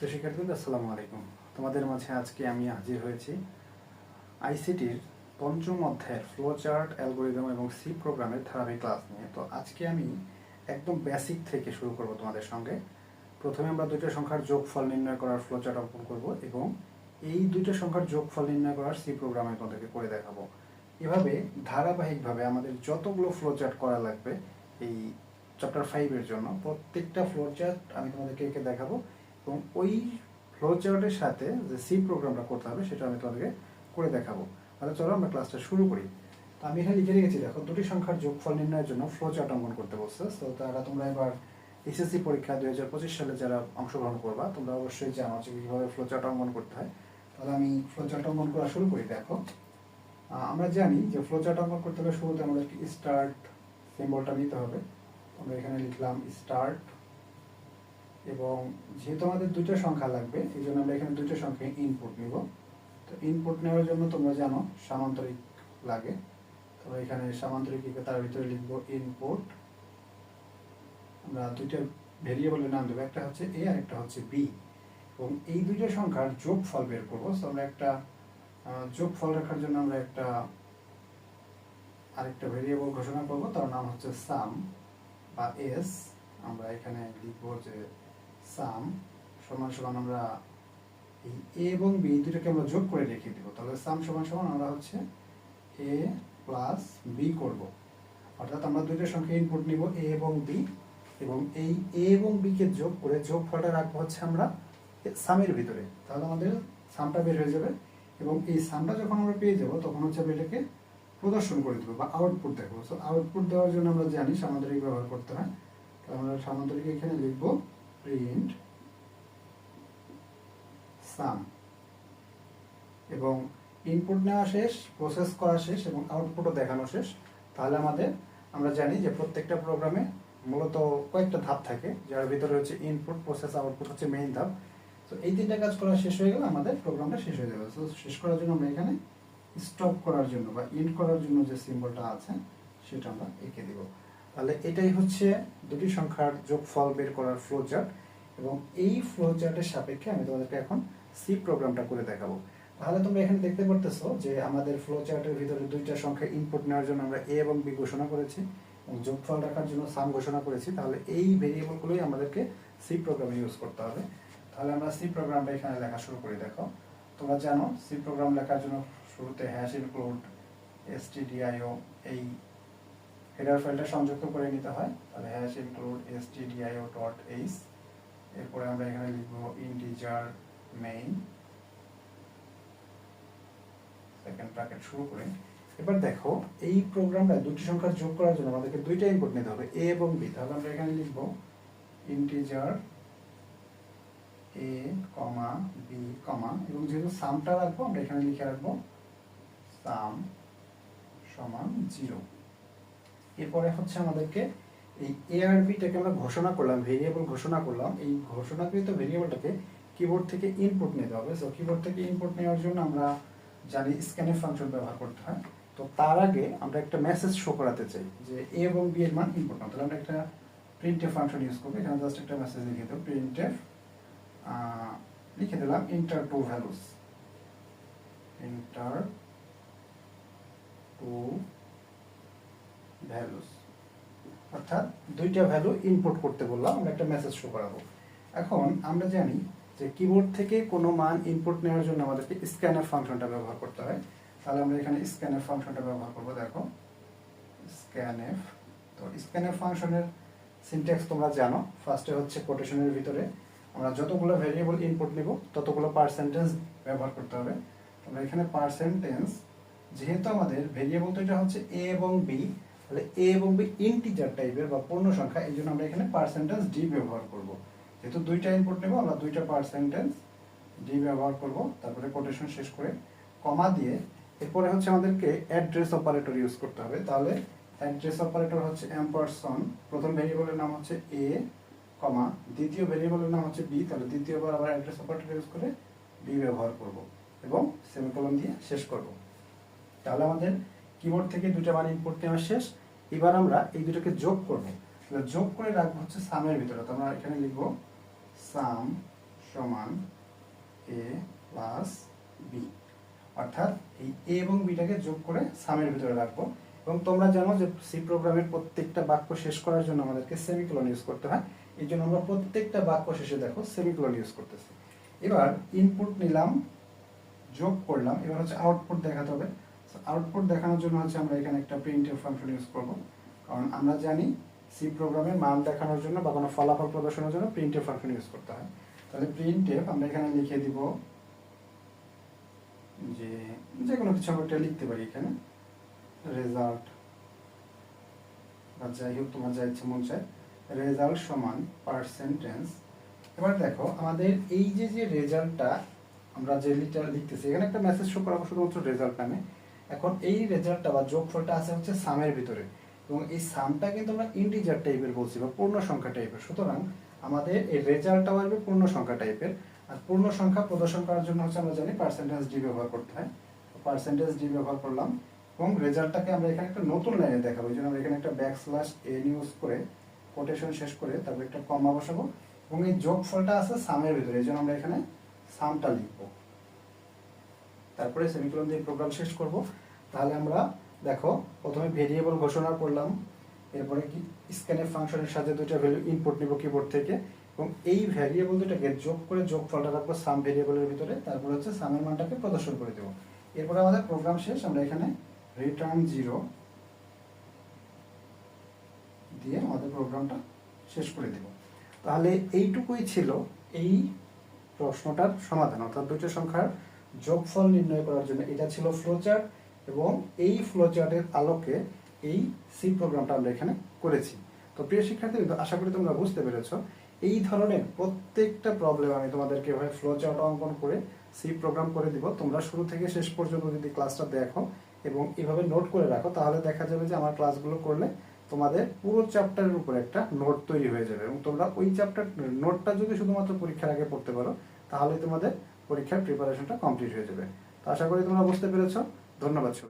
তো শিক্ষার্থীদের আসসালামু আলাইকুম। তোমাদের মাঝে আজকে আমি হাজির হয়েছি আইসিটির পঞ্চম অধ্যায়ের ফ্লো চার্ট অ্যালগোরিদম এবং সি প্রোগ্রামের ধারাবাহিক ক্লাস নিয়ে। তো আজকে আমি একদম বেসিক থেকে শুরু করব তোমাদের সঙ্গে। প্রথমে আমরা দুইটা সংখ্যার যোগফল নির্ণয় করার ফ্লো চার্ট অঙ্কন করব এবং এই দুইটা সংখ্যার যোগফল নির্ণয় করার সি প্রোগ্রাম আমি তোমাদেরকে করে দেখাবো। এভাবে ধারাবাহিকভাবে আমাদের যতগুলো ফ্লো চার্ট করা লাগবে এই চ্যাপ্টার ফাইভের জন্য প্রত্যেকটা ফ্লো চার্ট আমি তোমাদেরকে এঁকে দেখাবো। এবং ওই ফ্লো চার্টের সাথে যে সি প্রোগ্রামটা করতে হবে, সেটা আমি তোমাদেরকে করে দেখাবো। তাহলে চলো আমরা ক্লাসটা শুরু করি। তো আমি এখানে লিখে রেখেছি, দেখো, দুটি সংখ্যার যোগফল নির্ণয়ের জন্য ফ্লো চার্ট অঙ্কন করতে বলছে। তো তারা তোমরা এবার এসএসসি পরীক্ষা দুই হাজার পঁচিশ সালে যারা অংশগ্রহণ করবা, তোমরা অবশ্যই জানো যে কীভাবে ফ্লো চার্ট অঙ্কন করতে হয়। তাহলে আমি ফ্লো চার্ট অঙ্কন করা শুরু করি, দেখো। আমরা জানি যে ফ্লো চার্ট অঙ্কন করতে হলে শুরুতে আমাদেরকে স্টার্ট সিম্বলটা নিতে হবে। আমরা এখানে লিখলাম স্টার্ট এবং যেহেতু আমাদের দুটো সংখ্যা লাগবে এই জন্য আমরা এখানে দুটো সংখ্যা ইনপুট নিব। তো ইনপুট নেওয়ার জন্য তোমরা জানো সামান্তরিক লাগে। তো এখানে সামান্তরিক লিখে তার ভিতরে লিখব ইনপুট আমরা দুইটা ভেরিয়েবলের নাম দেবো একটা হচ্ছে এ আর একটা হচ্ছে বি এবং এই দুইটা সংখ্যার যোগফল বের করব। তো আমরা একটা আহ, যোগফল রাখার জন্য আমরা একটা আরেকটা ভেরিয়েবল ঘোষণা করব। তার নাম হচ্ছে সাম বা এস আমরা এখানে লিখব যে সাম সমান সমান আমরা এই এ এবং বি দুটোকে আমরা যোগ করে রেখে দিব। তাহলে সাম সমান সমান আমরা হচ্ছে এ প্লাস বি করব। অর্থাৎ আমরা দুইটা সংখ্যা ইনপুট নিব এ এবং বি এবং এই এ এবং বি কে যোগ করে যোগ ফলটা রাখব হচ্ছে আমরা সামের ভিতরে। তাহলে আমাদের সামটা বের হয়ে যাবে, এবং এই সামটা যখন আমরা পেয়ে যাব, তখন হচ্ছে আমরা এটাকে প্রদর্শন করে দেবো বা আউটপুট দেখব সো আউটপুট দেওয়ার জন্য আমরা জানি সামান্তরিক ব্যবহার করতে হয়। তো আমরা সামান্তরিক এখানে লিখব প্রিন্ট সাম এবং ইনপুট নেওয়া শেষ প্রসেস করা শেষ এবং আউটপুটও দেখানো শেষ, তাহলে আমাদের, আমরা জানি যে প্রত্যেকটা প্রোগ্রামে মূলত কয়েকটা ধাপ থাকে, যার ভিতরে হচ্ছে ইনপুট প্রসেস আউটপুট হচ্ছে মেইন ধাপ। তো এই তিনটা কাজ করা শেষ হয়ে গেলে আমাদের প্রোগ্রামটা শেষ হয়ে যাবে। তো শেষ করার জন্য আমরা এখানে স্টপ করার জন্য বা ইন্ড করার জন্য যে সিম্বলটা আছে, সেটা আমরা এঁকে দিব। তাহলে এটাই হচ্ছে দুটি সংখ্যার যোগফল বের করার ফ্লো চার্ট এবং এই ফ্লো চার্টের সাপেক্ষে আমি তোমাদেরকে এখন সি প্রোগ্রামটা করে দেখাবো। তাহলে তোমরা এখানে দেখতে পারতেছো যে আমাদের ফ্লো চার্টের ভিতরে দুইটা সংখ্যা ইনপুট নেওয়ার জন্য আমরা এ এবং বি ঘোষণা করেছি এবং যোগফল রাখার জন্য সাম ঘোষণা করেছি। তাহলে এই ভেরিয়েবলগুলোই আমাদেরকে সি প্রোগ্রামে ইউজ করতে হবে। তাহলে আমরা সি প্রোগ্রামটা এখানে লেখা শুরু করি, দেখো। তোমরা জানো সি প্রোগ্রাম লেখার জন্য শুরুতে হ্যাশ ইনক্লুড এসটিডিআইও এই হেডার ফাইলটা সংযুক্ত করে নিতে হয়। তাহলে হ্যাশ ইনক্লুড এসটিডিআইও ডট এরপরে আমরা এখানে লিখব ইন্টিজার মেইন সেকেন্ড ব্র্যাকেট শুরু করে। এবার দেখো, এই প্রোগ্রামটা দুটি সংখ্যা যোগ করার জন্য আমাদেরকে দুইটা ইনপুট নিতে হবে এ এবং বি তাহলে আমরা এখানে লিখব ইন্টিজার এ কমা বি কমা এবং যেহেতু সামটা রাখব, আমরা এখানে লিখে রাখব সাম সমান জিরো এরপরে হচ্ছে আমাদেরকে এই এ আর বিটাকে আমরা ঘোষণা করলাম ভেরিয়েবল ঘোষণা করলাম। এই ঘোষণাকৃত ভেরিয়েবলটাকে কিবোর্ড থেকে ইনপুট নিতে হবে। সো কিবোর্ড থেকে ইনপুট নেওয়ার জন্য আমরা জানি স্ক্যানের ফাংশন ব্যবহার করতে হয়। তো তার আগে আমরা একটা মেসেজ শো করাতে চাই যে এ এবং বি এর মান ইনপুট না তাহলে আমরা একটা প্রিন্টএফ ফাংশন ইউজ করব। এখানে জাস্ট একটা মেসেজ লিখে দেবো প্রিন্টএফ লিখে দিলাম enter two values enter two values অর্থাৎ দুইটা ভ্যালু ইনপুট করতে বললাম, আমরা একটা মেসেজ শো করাবো। এখন আমরা জানি যে কিবোর্ড থেকে কোনো মান ইনপুট নেওয়ার জন্য আমাদেরকে স্ক্যানার ফাংশনটা ব্যবহার করতে হয়। তাহলে আমরা এখানে স্ক্যানার ফাংশনটা ব্যবহার করব, দেখো। স্ক্যানএফ তো স্ক্যানএফ ফাংশনের সিনট্যাক্স তোমরা জানো। ফার্স্টে হচ্ছে কোটেশনের ভিতরে। আমরা যতগুলো ভেরিয়েবল ইনপুট নিব, ততগুলো পার্সেন্টেজ ব্যবহার করতে হবে। আমরা এখানে পার্সেন্টেজ যেহেতু আমাদের ভেরিয়েবল তো এটা হচ্ছে এ এবং বি তাহলে এ এবং বি ইন্টিজার টাইপের বা পূর্ণ সংখ্যা, এই জন্য আমরা এখানে পার্সেন্টেজ ডি ব্যবহার করব। যেহেতু দুইটা ইনপুট নেব, আমরা দুইটা পার্সেন্টেজ ডি ব্যবহার করব। তারপরে কোটেশন শেষ করে কমা দিয়ে, এরপরে হচ্ছে আমাদেরকে অ্যাড্রেস অপারেটর ইউজ করতে হবে। তাহলে অ্যাড্রেস অপারেটর হচ্ছে এম্পারসন প্রথম ভেরিয়েবলের নাম হচ্ছে এ কমা দ্বিতীয় ভেরিয়েবলের নাম হচ্ছে বি তাহলে দ্বিতীয়বার আবার অ্যাড্রেস অপারেটর ইউজ করে বি ব্যবহার করব এবং সেমিকোলন দিয়ে শেষ করব। তাহলে আমাদের কিবোর্ড থেকে দুটো মান ইনপুট নেওয়া শেষ। এবার আমরা এই দুটোকে যোগ করব। যোগ করে রাখব হচ্ছে সামের ভিতরে। তো আমরা এখানে লিখব সাম সমান এ প্লাস বি। অর্থাৎ এই এ এবং বিটাকে যোগ করে সামের ভিতরে রাখব। এবং তোমরা জানো যে সি প্রোগ্রামের প্রত্যেকটা বাক্য শেষ করার জন্য আমাদেরকে সেমিকোলন ইউজ করতে হয়। এই জন্য আমরা প্রত্যেকটা বাক্য শেষে দেখো সেমিকোলন ইউজ করতেছি। এবার ইনপুট নিলাম, যোগ করলাম। এবার হচ্ছে আউটপুট দেখাতে হবে। আউটপুট দেখানোর জন্য হচ্ছে আমরা এখানে একটা প্রিন্টের ফাংশন ইউজ করব। কারণ আমরা জানি সি প্রোগ্রামে মান দেখানোর জন্য বা কোনো ফলাফল প্রদর্শনের জন্য প্রিন্টের ফাংশন ইউজ করতে হয়। তাহলে প্রিন্টের আমরা এখানে লিখে দিব যে যে কোনো কিছু লিখতে পারি এখানে। রেজাল্ট বা যাই হোক তোমার যা ইচ্ছে মন চায়। রেজাল্ট সমান পার্সেন্টেজ এবার দেখো আমাদের এই যে যে রেজাল্টটা আমরা যে লিটার লিখতেছি, এখানে একটা মেসেজ শো করাবো শুধুমাত্র রেজাল্ট নামে। এখন এই রেজাল্টটা বা যোগফলটা আছে হচ্ছে সামের ভিতরে। এবং এই সামটা কিন্তু আমরা ইন্টিজার টাইপের বলছি বা পূর্ণ সংখ্যা টাইপের সুতরাং আমাদের এই রেজাল্টটাও আসবে পূর্ণ সংখ্যা টাইপের আর পূর্ণ সংখ্যা প্রদর্শন করার জন্য হচ্ছে আমরা জানি পার্সেন্টেজ ডি ব্যবহার করতে হয়। পার্সেন্টেজ ডি ব্যবহার করলাম এবং রেজাল্টটাকে আমরা এখানে একটা নতুন লাইনে দেখাবো। এই জন্য আমরা এখানে একটা ব্যাক স্ল্যাশ এন ইউজ করে কোটেশন শেষ করে তারপর একটা কমা বসাবো। এবং এই যোগফলটা আছে সামের ভিতরে। এই জন্য আমরা এখানে সামটা লিখব। তারপরে সেমিকোলন দিয়ে প্রোগ্রাম শেষ করব। তাহলে আমরা দেখো, প্রথমে ভেরিয়েবল ঘোষণা করলাম, এরপরে কি? স্ক্যানের ফাংশনের সাথে দুইটা ভ্যালু ইনপুট নিব কিবোর্ড থেকে এবং এই ভ্যারিয়েবল দুটাকে যোগ করে যোগ ফলটা রাখব সাম ভেরিয়েবলের ভিতরে, তারপর হচ্ছে সামের মানটাকে প্রদর্শন করে দেবো। এরপরে আমাদের প্রোগ্রাম শেষ, আমরা এখানে রিটার্ন জিরো দিয়ে আমাদের প্রোগ্রামটা শেষ করে দেব। তাহলে এইটুকুই ছিল এই প্রশ্নটার সমাধান, অর্থাৎ দুটো সংখ্যার যোগফল নির্ণয় করার জন্য এটা ছিল ফ্লোচার্ট এবং এই ফ্লোচার্টের আলোকে এই সি প্রোগ্রামটা আমরা এখানে করেছি। তো প্রিয় শিক্ষার্থী আশা করি তোমরা বুঝতে পেরেছ, এই ধরনের প্রত্যেকটা প্রবলেম আমি তোমাদেরকে এভাবে ফ্লোচার্ট অঙ্কন করে সি প্রোগ্রাম করে দিব। তোমরা শুরু থেকে শেষ পর্যন্ত যদি ক্লাসটা দেখো এবং এভাবে নোট করে রাখো, তাহলে দেখা যাবে যে আমার ক্লাসগুলো করলে তোমাদের পুরো চ্যাপ্টারের উপর একটা নোট তৈরি হয়ে যাবে এবং তোমরা ওই চ্যাপ্টার নোটটা যদি শুধুমাত্র পরীক্ষার আগে পড়তে পারো তাহলে তোমাদের পরীক্ষার প্রিপারেশনটা কমপ্লিট হয়ে যাবে তো আশা করি তোমরা বুঝতে পেরেছ ধন্যবাদ।